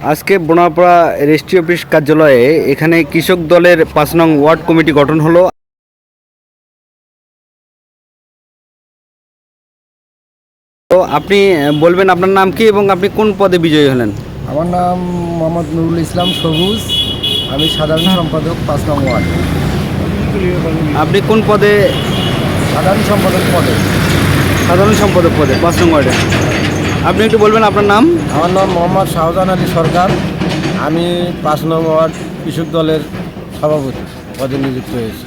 আজকে Bonapara registry office কার্যালয়ে এখানে কৃষক দলের পাঁচ নং ওয়ার্ড কমিটি গঠন হলো। তো আপনি বলবেন আপনার নাম কি এবং আপনি কোন পদে বিজয়ী হলেন? আমার নাম মোহাম্মদ নুরুল ইসলাম সবুজ। আমি সাধারণ সম্পাদক পাঁচ নং ওয়ার্ড। আপনি কোন পদে? সাধারণ সম্পাদক পদে। সাধারণ সম্পাদক পদে পাঁচ নং ওয়ার্ডে। আপনি একটু বলবেন আপনার নাম? আমার নাম মোহাম্মদ শাহজাহান আলী সরকার। আমি পাঁচ নং ওয়ার্ড কৃষক দলের সভাপতি পদে নিযুক্ত হয়েছি।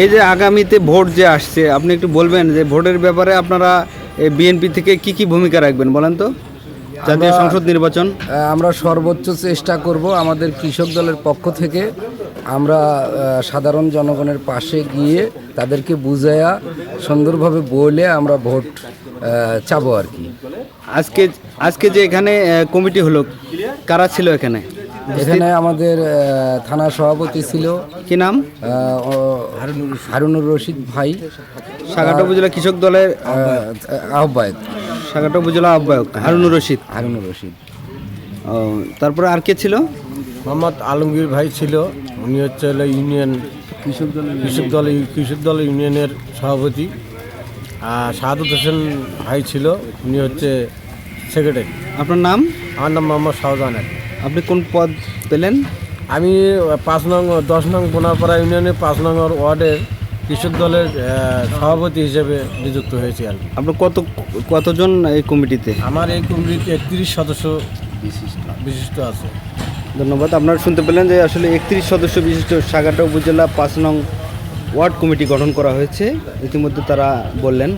এই যে আগামীতে ভোট যে আসছে আপনি একটু বলবেন যে ভোটের ব্যাপারে আপনারা বিএনপি থেকে কি কি ভূমিকা রাখবেন বলেন তো? জাতীয় সংসদ নির্বাচন। আমরা সর্বোচ্চ চেষ্টা করব আমাদের কৃষক দলের পক্ষ থেকে আমরা সাধারণ জনগণের পাশে গিয়ে তাদেরকে বুঝাইয়া সুন্দরভাবে বলে আমরা ভোট চাবো আর কি। আজকে আজকে যে এখানে কমিটি হলো কারা ছিল এখানে? এখানে আমাদের থানা সভাপতি ছিল কি নাম? ও- হারুনুর রশিদ ভাই সাগাটা উপজেলা কৃষক দলের আহ্বায়ক। সাগাটা উপজেলা আহ্বায়ক হারুনুর রশিদ। হারুনুর রশিদ। ও, তারপরে আর কে ছিল? মোহাম্মদ আলমগীর ভাই ছিল। উনি হচ্ছে হলো ইউনিয়ন কৃষক দলের কৃষক দল কৃষক দল ইউনিয়নের সভাপতি। আর শাহাদুত হোসেন ভাই ছিল উনি হচ্ছে সেক্রেটারি। আপনার নাম? আমার নাম মোহাম্মদ শাহজাহান আপনি কোন পদ পেলেন? আমি পাঁচ নং দশ নং বোনাপাড়া ইউনিয়নের পাঁচ নং ওয়ার্ডের কৃষক দলের সভাপতি হিসেবে নিযুক্ত হয়েছি আর কি। আপনার কত কতজন এই কমিটিতে? আমার এই কমিটিতে একত্রিশ সদস্য বিশিষ্ট আছে। ধন্যবাদ। আপনারা শুনতে পেলেন যে আসলে একত্রিশ সদস্য বিশিষ্ট সাগাটা উপজেলা পাঁচ নং ওয়ার্ড কমিটি গঠন করা হয়েছে। ইতিমধ্যে তারা বললেন